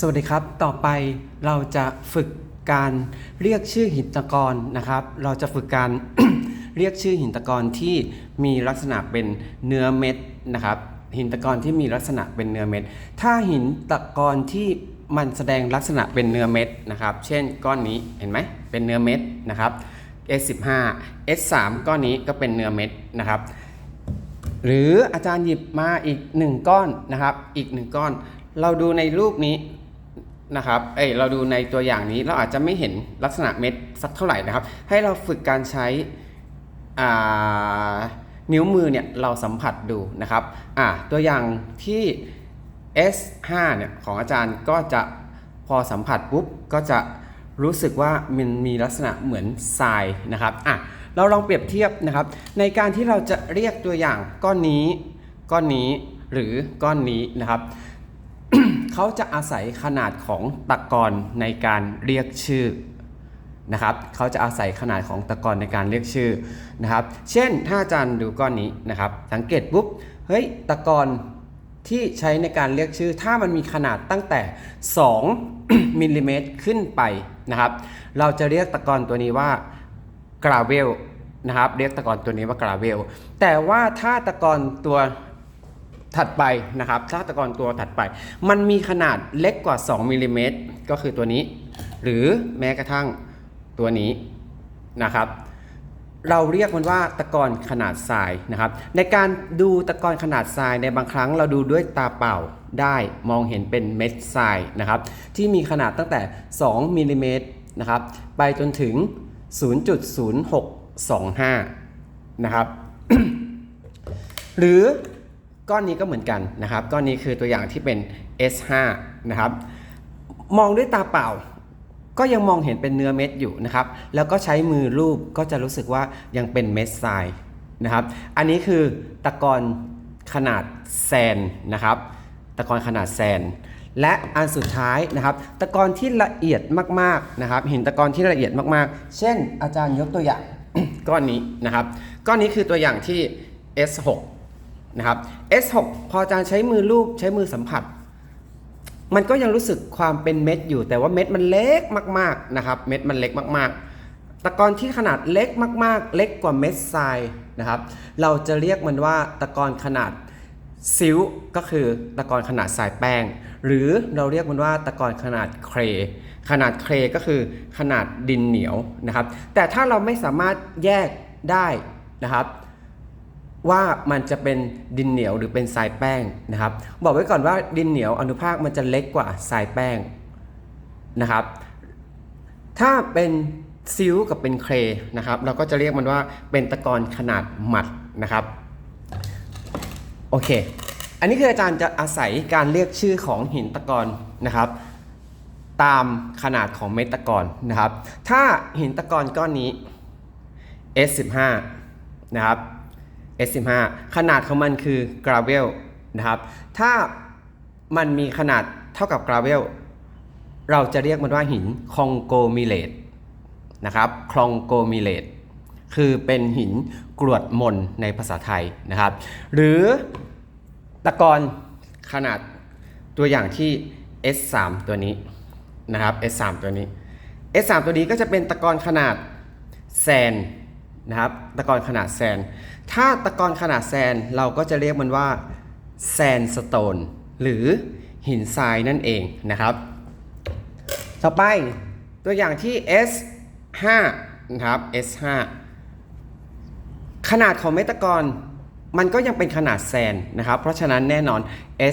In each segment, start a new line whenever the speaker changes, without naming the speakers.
สวัสดีครับ ต่อไปเราจะฝึกการเรียกชื่อหินตะกอนนะครับ เราจะฝึกการ เรียกชื่อหินตะกอนที่มีลักษณะเป็นเนื้อเม็ดนะครับ หินตะกอนที่มีลักษณะเป็นเนื้อเม็ด ถ้าหินตะกอนที่มันแสดงลักษณะเป็นเนื้อเม็ดนะครับ เช่นก้อนนี้เห็นไหมเป็นเนื้อเม็ดนะครับ S15 S3 ก้อนนี้ก็เป็นเนื้อเม็ดนะครับหรืออาจารย์หยิบมาอีกหนึ่งก้อนนะครับ อีกหนึ่งก้อน เราดูในรูปนี้ นะครับ เอ้ย เราดูในตัวอย่างนี้เราอาจจะไม่เห็นลักษณะเม็ดสักเท่าไหร่นะครับ ให้เราฝึกการใช้นิ้วมือเนี่ยเราสัมผัสดูนะครับ อ่า ตัวอย่างที่ S5 เนี่ยของอาจารย์ก็จะพอสัมผัสปุ๊บก็จะรู้สึกว่ามันมีลักษณะเหมือนทรายนะครับ อะ เราลองเปรียบเทียบนะครับ ในการที่เราจะเรียกตัวอย่างก้อนนี้ ก้อนนี้หรือก้อนนี้นะครับ เขาจะอาศัยขนาดของตะกอนในการเรียกชื่อนะครับเขาจะอาศัยขนาดของตะกอนในการเรียกชื่อนะครับ เช่นถ้าอาจารย์ดูก้อนนี้นะครับ สังเกตปุ๊บเฮ้ยตะกอนที่ใช้ในการเรียกชื่อ ถ้ามันมีขนาดตั้งแต่ 2มิลลิเมตรขึ้นไปนะครับ เราจะเรียกตะกอนตัวนี้ว่ากราเวลนะครับ เรียกตะกอนตัวนี้ว่ากราเวลแต่ว่าถ้าตะกอนตัว ถัดไปนะครับถ้าตะกอนตัวถัดไป มันมีขนาดเล็กกว่า 2มิลลิเมตรก็คือตัวนี้ หรือแม้กระทั่งตัวนี้นะครับ เราเรียกมันว่าตะกอนขนาดทรายนะครับ ในการดูตะกอนขนาดทรายในบางครั้งเราดูด้วยตาเปล่าได้มองเห็นเป็นเม็ดทรายนะครับที่มีขนาดตั้งแต่ 2มิลลิเมตรนะครับไปจนถึง 0.0625 นะครับ หรือ ก้อนนี้ก็เหมือนกันนะครับ ก้อนนี้คือตัวอย่างที่เป็น S5 นะครับ มองด้วยตาเปล่า ก็ยังมองเห็นเป็นเนื้อเม็ดอยู่นะครับ แล้วก็ใช้มือรูปก็จะรู้สึกว่ายังเป็นเม็ดทรายนะครับ อันนี้คือตะกอนขนาดแซนนะครับ ตะกอนขนาดแซน และอันสุดท้ายนะครับ ตะกอนที่ละเอียดมากๆนะครับ หินตะกอนที่ละเอียดมากๆ เช่น อาจารย์ยกตัวอย่างก้อนนี้นะครับ ก้อนนี้คือตัวอย่างที่ S6 นะครับ S6 พออาจารย์ใช้มือรูปใช้มือสัมผัส มันก็ยังรู้สึกความเป็นเม็ดอยู่ แต่ว่าเม็ดมันเล็กมากๆนะครับ เม็ดมันเล็กมากๆ ตะกอนที่ขนาดเล็กมาก ๆ เล็กกว่าเม็ดทรายนะครับ เราจะเรียกมันว่าตะกอนขนาดซิลก็คือตะกอนขนาดทรายแป้ง หรือเราเรียกมันว่าตะกอนขนาดเคร ขนาดเครก็คือขนาดดินเหนียวนะครับ แต่ถ้าเราไม่สามารถแยกได้นะครับ ว่ามันจะเป็นดินเหนียวหรือเป็นทรายแป้งนะครับ บอกไว้ก่อนว่าดินเหนียวอนุภาคมันจะเล็กกว่าทรายแป้งนะครับ ถ้าเป็นซิลกับเป็นเครนะครับ เราก็จะเรียกมันว่าเป็นตะกอนขนาดหมัดนะครับโอเค อันนี้คืออาจารย์จะอาศัยการเรียกชื่อของหินตะกอนนะครับ ตามขนาดของเม็ดตะกอนนะครับ ถ้าหินตะกอนก้อนนี้ S15 นะครับ S15 ขนาดของมันคือกราเวลนะครับ ถ้ามันมีขนาดเท่ากับกราเวลเราจะเรียกมันว่าหินคองโกมิเลตนะครับคลองโกมิเลตคือเป็นหินกรวดมนในภาษาไทยนะครับ หรือตะกอนขนาดตัวอย่างที่ S3 ตัวนี้นะครับ S3 ตัวนี้ S3 ตัวนี้ก็จะเป็นตะกอนขนาดแซน นะครับ ตะกอนขนาดแซน ถ้าตะกอนขนาดแซนเราก็จะเรียกมันว่าแซนสโตนหรือหินทรายนั่นเองนะครับ ต่อไปตัวอย่างที่ S5 นะครับ S5 ขนาดของเมตะกอนมันก็ยังเป็นขนาดแซนนะครับ เพราะฉะนั้นแน่นอน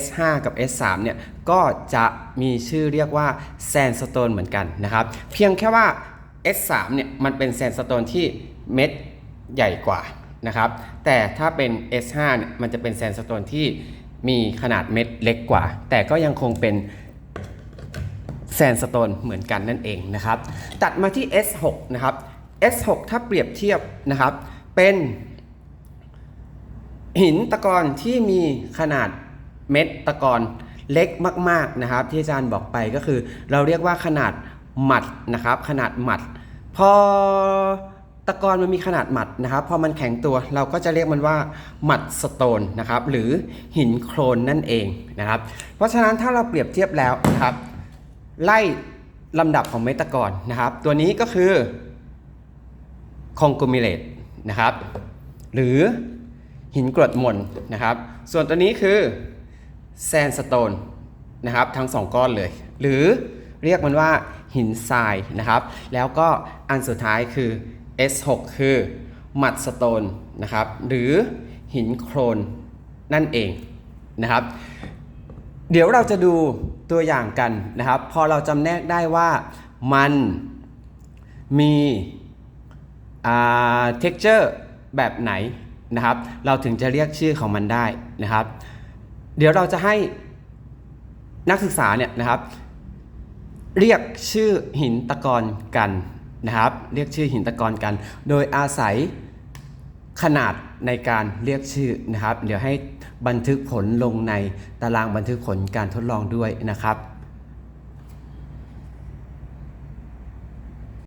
S5 กับ S3 เนี่ยก็จะมีชื่อเรียกว่าแซนสโตนเหมือนกันนะครับ เพียงแค่ว่า S3 เนี่ยมันเป็นแซนสโตนที่ เม็ดใหญ่กว่านะครับ แต่ถ้าเป็น S5 เนี่ยมันจะเป็นแซนสโตนที่มีขนาดเม็ดเล็กกว่า แต่ก็ยังคงเป็นแซนสโตนเหมือนกันนั่นเองนะครับ ตัดมาที่ S6 นะครับ S6 ถ้าเปรียบเทียบนะครับ เป็นหินตะกอนที่มีขนาดเม็ดตะกอนเล็กมากๆนะครับ ที่อาจารย์บอกไปก็คือ เราเรียกว่าขนาดหมัดนะครับ ขนาดหมัด พอ ตะกอนมันมีขนาดหมัดนะครับ พอมันแข็งตัวเราก็จะเรียกมันว่าหมัดสโตนนะครับ หรือหินโครนนั่นเองนะครับ เพราะฉะนั้นถ้าเราเปรียบเทียบแล้วนะครับ ไล่ลำดับของเม็ดตะกอนนะครับ ตัวนี้ก็คือคองกูมิเลตนะครับ หรือหินกรดมนนะครับ ส่วนตัวนี้คือแซนสโตนนะครับทั้งสองก้อนเลย หรือเรียกมันว่าหินทรายนะครับ แล้วก็อันสุดท้ายคือ S6 คือมัดสโตนนะครับหรือหินโครนนั่นเองนะครับ เดี๋ยวเราจะดูตัวอย่างกันนะครับ พอเราจำแนกได้ว่ามันมีอ่า texture แบบไหนนะครับ เราถึงจะเรียกชื่อของมันได้นะครับ เดี๋ยวเราจะให้นักศึกษาเนี่ยนะครับ เรียกชื่อหินตะกอนกัน นะครับ เรียกชื่อหินตะกอนกัน โดยอาศัยขนาดในการเรียกชื่อนะครับ เดี๋ยวให้บันทึกผลลงในตารางบันทึกผลการทดลองด้วยนะครับ